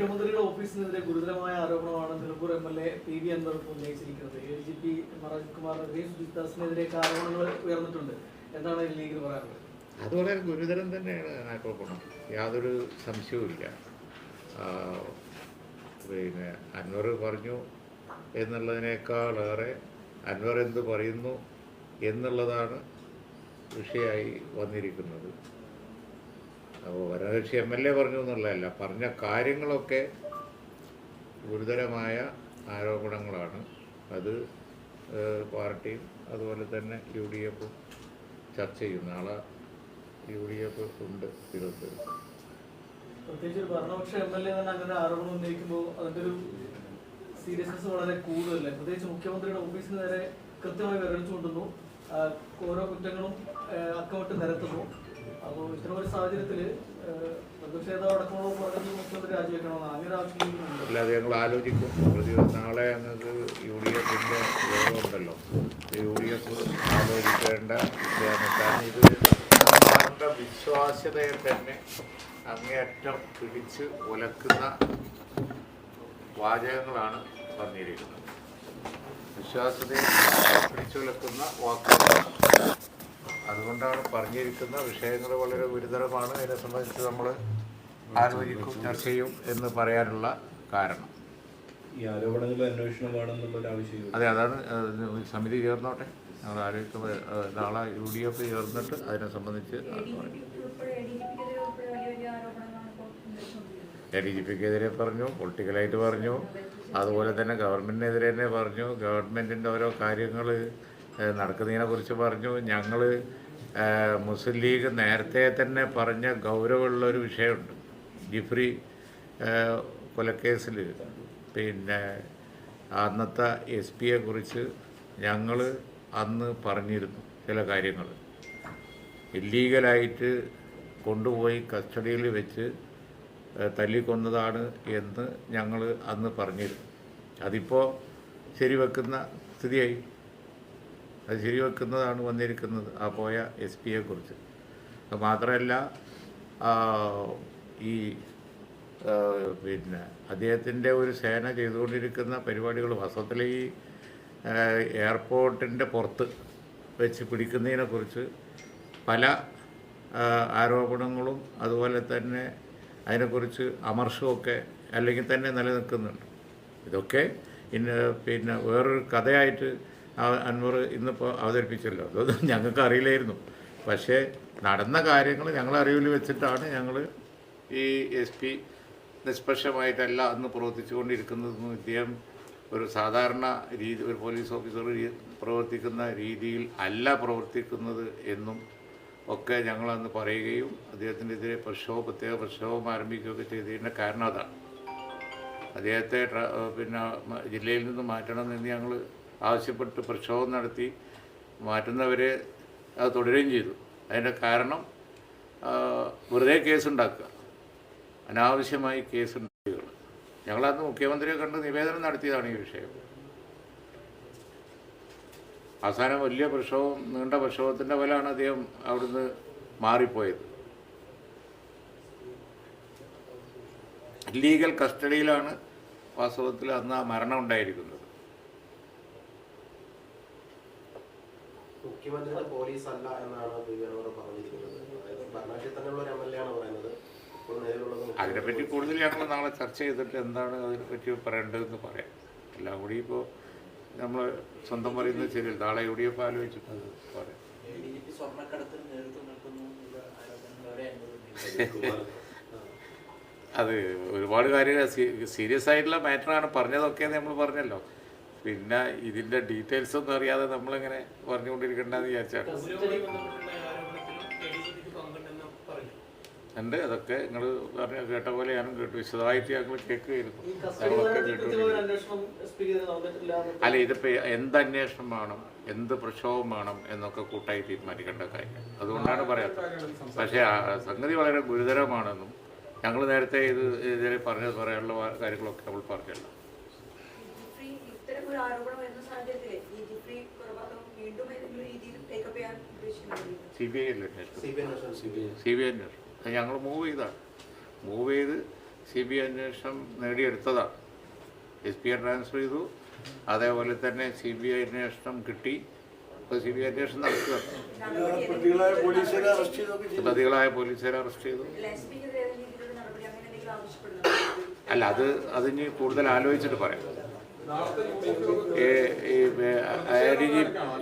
മുഖ്യമന്ത്രിയുടെ ഓഫീസിനെതിരെ ഗുരുതരമായ ആരോപണമാണ് Nilambur M L A P V Anwar ഉന്നയിച്ചിരിക്കുന്നത്. A D G P Manoj കുമാറിനെതിരെ Sujith ദാസിനെതിരെ ആരോപണങ്ങൾ ഉയർന്നിട്ടുണ്ട്. എന്താണ് ലീഗിൽ പറയാനുള്ളത്? അത് വളരെ ഗുരുതരം തന്നെയാണ് ആരോപണം. യാതൊരു സംശയവുമില്ല പിന്നെ അൻവർ പറഞ്ഞു എന്നുള്ളതിനേക്കാളേറെ അൻവർ എന്ത് പറയുന്നു എന്നുള്ളതാണ് വിഷയമായി വന്നിരിക്കുന്നത്. അപ്പോൾ ഭരണകക്ഷി എം എൽ എ പറഞ്ഞു എന്നുള്ളതല്ല പറഞ്ഞ കാര്യങ്ങളൊക്കെ ഗുരുതരമായ ആരോപണങ്ങളാണ്. അത് പാർട്ടിയും അതുപോലെ തന്നെ യു ഡി എഫും ചർച്ച ചെയ്യും നാളെ യു ഡി എഫ് ഉണ്ട് തിരുവനന്തപുരത്ത് ഭരണപക്ഷ തന്നെ വളരെ മുഖ്യമന്ത്രിയുടെ ഓഫീസിന് നേരെ കൃത്യമായി വിരളിച്ചുകൊണ്ടുന്നു ഓരോ കുറ്റങ്ങളും അക്കമിട്ട് നിരത്തുന്നു. അപ്പോൾ ഇത്തരം ഒരു സാഹചര്യത്തിൽ അല്ലാതെ ഞങ്ങൾ ആലോചിക്കും. പ്രതി നാളെ ഞങ്ങൾക്ക് യു ഡി എഫിന്റെ യോഗമുണ്ടല്ലോ യു ഡി എഫ് ആലോചിക്കേണ്ട. കാരണം ഇത് നമ്മുടെ വിശ്വാസ്യതയെ തന്നെ അങ്ങേയറ്റം പിടിച്ച് ഒലക്കുന്ന വാചകങ്ങളാണ് പറഞ്ഞിരിക്കുന്നത്. വിശ്വാസ്യതയെ പിടിച്ചുലക്കുന്ന വാക്കുകളാണ് അതുകൊണ്ടാണ് പറഞ്ഞിരിക്കുന്ന വിഷയങ്ങൾ വളരെ ഗുരുതരമാണ്. അതിനെ സംബന്ധിച്ച് നമ്മൾ ആലോചിക്കും ചർച്ച ചെയ്യും എന്ന് പറയാനുള്ള കാരണം. ഈ ആരോപണങ്ങൾ അന്വേഷണം വേണമെന്നുള്ള ഒരു ആവശ്യം അതെ അതാണ് സമിതി ചേർന്നോട്ടെ. ഞങ്ങൾ ആലോചിക്കുമ്പോൾ നാളെ യു ഡി എഫ് ചേർന്നിട്ട് അതിനെ സംബന്ധിച്ച് എ ഡി ജി പിക്കെതിരെ പറഞ്ഞു പൊളിറ്റിക്കലായിട്ട് പറഞ്ഞു അതുപോലെ തന്നെ ഗവൺമെന്റിനെതിരെ തന്നെ പറഞ്ഞു. ഗവൺമെന്റിന്റെ ഓരോ കാര്യങ്ങൾ നടക്കുന്നതിനെക്കുറിച്ച് പറഞ്ഞു. ഞങ്ങൾ മുസ്ലിം ലീഗ് നേരത്തെ തന്നെ പറഞ്ഞ ഗൗരവമുള്ള ഒരു വിഷയമുണ്ട്. ജിഫ്രി കൊലക്കേസിൽ പിന്നെ അന്നത്തെ എസ് പിയെ കുറിച്ച് ഞങ്ങൾ അന്ന് പറഞ്ഞിരുന്നു ചില കാര്യങ്ങൾ ഇല്ലീഗലായിട്ട് കൊണ്ടുപോയി കസ്റ്റഡിയിൽ വെച്ച് തല്ലിക്കൊന്നതാണ് എന്ന് ഞങ്ങൾ അന്ന് പറഞ്ഞിരുന്നു. അതിപ്പോൾ ശരിവെക്കുന്ന സ്ഥിതിയായി. അത് ശരിവെക്കുന്നതാണ് വന്നിരിക്കുന്നത് ആ പോയ എസ് പിയെ കുറിച്ച് അത് മാത്രമല്ല ഈ പിന്നെ അദ്ദേഹത്തിന്റെ ഒരു സേന ചെയ്തുകൊണ്ടിരിക്കുന്ന പരിപാടികൾ വാസ്തവത്തിൽ ഈ എയർപോർട്ടിന്റെ പുറത്ത് വെച്ച് പിടിക്കുന്നതിനെക്കുറിച്ച് പല ആരോപണങ്ങളും അതുപോലെ തന്നെ അതിനെക്കുറിച്ച് അമർഷമൊക്കെ അല്ലെങ്കിൽ തന്നെ നിലനിൽക്കുന്നുണ്ട്. ഇതൊക്കെ ഇന്ന് പിന്നെ വേറൊരു കഥയായിട്ട് അൻവർ ഇന്നിപ്പോൾ അവതരിപ്പിച്ചല്ലോ. അതൊന്നും ഞങ്ങൾക്ക് അറിയില്ലായിരുന്നു പക്ഷേ നടന്ന കാര്യങ്ങൾ ഞങ്ങൾ അറിവിൽ വെച്ചിട്ടാണ് ഞങ്ങൾ ഈ എസ് പി നിഷ്പക്ഷമായിട്ടല്ല അന്ന് പ്രവർത്തിച്ചുകൊണ്ടിരിക്കുന്നതെന്നും ഇദ്ദേഹം ഒരു സാധാരണ രീതി ഒരു പോലീസ് ഓഫീസർ പ്രവർത്തിക്കുന്ന രീതിയിൽ അല്ല പ്രവർത്തിക്കുന്നത് എന്നും ഒക്കെ ഞങ്ങളന്ന് പറയുകയും അദ്ദേഹത്തിനെതിരെ പ്രക്ഷോഭം പ്രത്യേക പ്രക്ഷോഭം ആരംഭിക്കുകയൊക്കെ ചെയ്തതിന്റെ കാരണം അതാണ്. അദ്ദേഹത്തെ പിന്നെ ജില്ലയിൽ നിന്ന് മാറ്റണമെന്ന് ഞങ്ങൾ ആവശ്യപ്പെട്ട് പ്രക്ഷോഭം നടത്തി മാറ്റുന്നവരെ അത് തുടരുകയും ചെയ്തു. അതിന്റെ കാരണം വെറുതെ കേസുണ്ടാക്കുക. അനാവശ്യമായി കേസുണ്ടാക്കുക ഞങ്ങളന്ന് മുഖ്യമന്ത്രിയെ കണ്ട് നിവേദനം നടത്തിയതാണ് ഈ വിഷയം. അവസാനം വലിയ പ്രക്ഷോഭം നീണ്ട പ്രക്ഷോഭത്തിന്റെ ഫലമാണ് അദ്ദേഹം അവിടുന്ന് മാറിപ്പോയത്. ലീഗൽ കസ്റ്റഡിയിലാണ് വാസ്തവത്തിൽ അന്ന് ആ മരണം ഉണ്ടായിരിക്കുന്നത്. മുഖ്യമന്ത്രിയുടെ പോലീസ് അല്ല എന്നാണ് വി പറഞ്ഞിരിക്കുന്നത്. അതായത് ഭരണകക്ഷി തന്നെയുള്ള ഒരു എം എൽ എ ആണ് പറയുന്നത്. ഇപ്പോൾ നിലവിലുള്ളത് മുഖ്യമന്ത്രി അതിനെപ്പറ്റി കൂടുതൽ ഞങ്ങൾ നാളെ ചർച്ച ചെയ്തിട്ട് എന്താണ് അതിനെപ്പറ്റി പറയേണ്ടതെന്ന് പറയാം. എല്ലാം കൂടി ഇപ്പോൾ നമ്മൾ സ്വന്തം പറയുന്നത് ശരിയല്ല നാളെ യു ഡി എഫ് ആലോചിച്ചിട്ട് പറയാം അവിടെ അനുവദിക്കുന്നു അത് ഒരുപാട് കാര്യങ്ങൾ സീരിയസ് ആയിട്ടുള്ള മാറ്ററാണ് പറഞ്ഞതൊക്കെ നമ്മൾ പറഞ്ഞല്ലോ. പിന്നെ ഇതിന്റെ ഡീറ്റെയിൽസ് ഒന്നും അറിയാതെ നമ്മളിങ്ങനെ പറഞ്ഞുകൊണ്ടിരിക്കണ്ടെന്ന് വിചാരിച്ചാണ് ഉണ്ട് അതൊക്കെ നിങ്ങൾ പറഞ്ഞ കേട്ട പോലെ ഞാനും കേട്ടു. വിശദമായിട്ട് ഞങ്ങൾ കേൾക്കുകയായിരുന്നു. ഞങ്ങളൊക്കെ കേട്ടു അല്ല ഇതിപ്പോൾ എന്ത് അന്വേഷണം വേണം എന്ത് പ്രക്ഷോഭം വേണം എന്നൊക്കെ കൂട്ടായി തീരുമാനിക്കേണ്ട കാര്യം അതുകൊണ്ടാണ് പറയാത്തത്. പക്ഷേ സംഗതി വളരെ ഗുരുതരമാണെന്നും ഞങ്ങൾ നേരത്തെ ഇത് ഇതിൽ പറഞ്ഞത് പറയാനുള്ള കാര്യങ്ങളൊക്കെ നമ്മൾ പറഞ്ഞല്ലോ. ആരോപണം വരുന്ന സാഹചര്യത്തിൽ ഈ ജിഫ്രി കൊലപാതകം വീണ്ടും ഏതെങ്കിലും രീതിയിൽ ടേക്കപ്പ് ചെയ്യാൻ ഉദ്ദേശിക്കുന്നുണ്ട് സി ബി ഐ അല്ലേ അന്വേഷണം. സി ബി ഐ ഐ അത് ഞങ്ങൾ മൂവ് ചെയ്താണ്. മൂവ് ചെയ്ത് സി ബി ഐ അന്വേഷണം നേടിയെടുത്തതാണ്. എസ് പിയെ ട്രാൻസ്ഫർ ചെയ്തു. അതേപോലെ തന്നെ സി ബി ഐ അന്വേഷണം കിട്ടി. ഇപ്പോൾ സി ബി ഐ അന്വേഷണം നടക്കുക. പ്രതികളായ പോലീസുകാരെ അറസ്റ്റ് ചെയ്തു. അല്ല അത് അതിന് കൂടുതൽ ആലോചിച്ചിട്ട് പറയാം.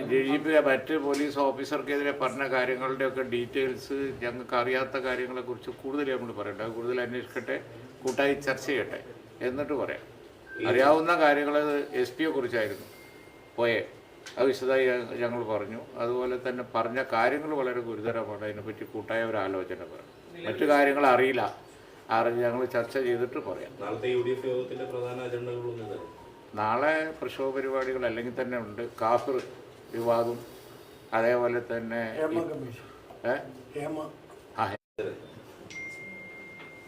ഡി ജി പി മറ്റ് പോലീസ് ഓഫീസർക്കെതിരെ പറഞ്ഞ കാര്യങ്ങളുടെയൊക്കെ ഡീറ്റെയിൽസ് ഞങ്ങൾക്ക് അറിയാത്ത കാര്യങ്ങളെക്കുറിച്ച് കൂടുതൽ നമ്മൾ പറയട്ടെ കൂടുതൽ അന്വേഷിക്കട്ടെ കൂട്ടായി ചർച്ച ചെയ്യട്ടെ. എന്നിട്ട് പറയാം. അറിയാവുന്ന കാര്യങ്ങൾ എസ് പിയെ കുറിച്ചായിരുന്നു. പോയെ. അത് വിശദമായി ഞങ്ങൾ പറഞ്ഞു. അതുപോലെ തന്നെ പറഞ്ഞ കാര്യങ്ങൾ വളരെ ഗുരുതരമാണ്. അതിനെപ്പറ്റി കൂട്ടായ ഒരു ആലോചന പറയാം മറ്റു കാര്യങ്ങൾ അറിയില്ല. അറിഞ്ഞ് ഞങ്ങൾ ചർച്ച ചെയ്തിട്ട് പറയാം. നാളത്തെ യു ഡി എഫ് പ്രധാന അജണ്ടകളൊന്നും നാളെ പ്രക്ഷോഭ പരിപാടികൾ അല്ലെങ്കിൽ തന്നെ ഉണ്ട്. കാഫിർ വിവാദം അതേപോലെ തന്നെ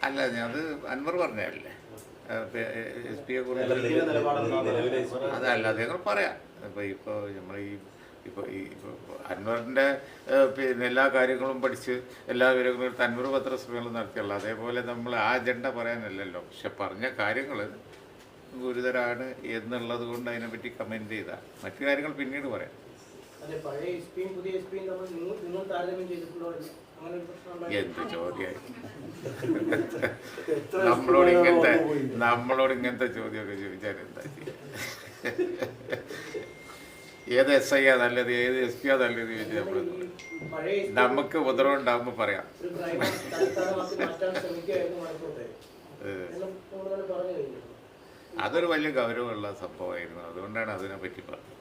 അല്ല അത് അൻവർ പറഞ്ഞല്ലേ എസ് പിയെ കുറിച്ച് അതല്ല അദ്ദേഹം ഞങ്ങൾ പറയാം. ഇപ്പോൾ ഇപ്പോൾ നമ്മൾ ഈ ഇപ്പോൾ ഈ അൻവറിന്റെ അൻവറിന്റെ പിന്നെ എല്ലാ കാര്യങ്ങളും പഠിച്ച് എല്ലാ വിവരങ്ങളും എടുത്ത് അൻവർ പത്രസമ്മേളനം നടത്തിയല്ലോ അതേപോലെ നമ്മൾ ആ അജണ്ട പറയാനല്ലല്ലോ. പക്ഷെ പറഞ്ഞ കാര്യങ്ങൾ ഗുരുതരാണ് എന്നുള്ളത് കൊണ്ട് അതിനെപ്പറ്റി കമന്റ് ചെയ്ത. മറ്റു കാര്യങ്ങൾ പിന്നീട് പറയാം. എന്ത് ചോദ്യമായി നമ്മളോട് ഇങ്ങനത്തെ നമ്മളോട് ഇങ്ങനത്തെ ചോദ്യമൊക്കെ ചോദിച്ചാൽ എന്താ ഏത് എസ് ഐ ആ നല്ലത്? ഏത് എസ് പി ആ നല്ലത് ചോദിച്ചാൽ നമ്മൾ എസ് നമുക്ക് ഉപദ്രവം ഉണ്ടാകുമ്പോൾ പറയാം. ഏഹ്. അതൊരു വലിയ ഗൗരവമുള്ള സംഭവമായിരുന്നു. അതുകൊണ്ടാണ് അതിനെപ്പറ്റി പറഞ്ഞത്.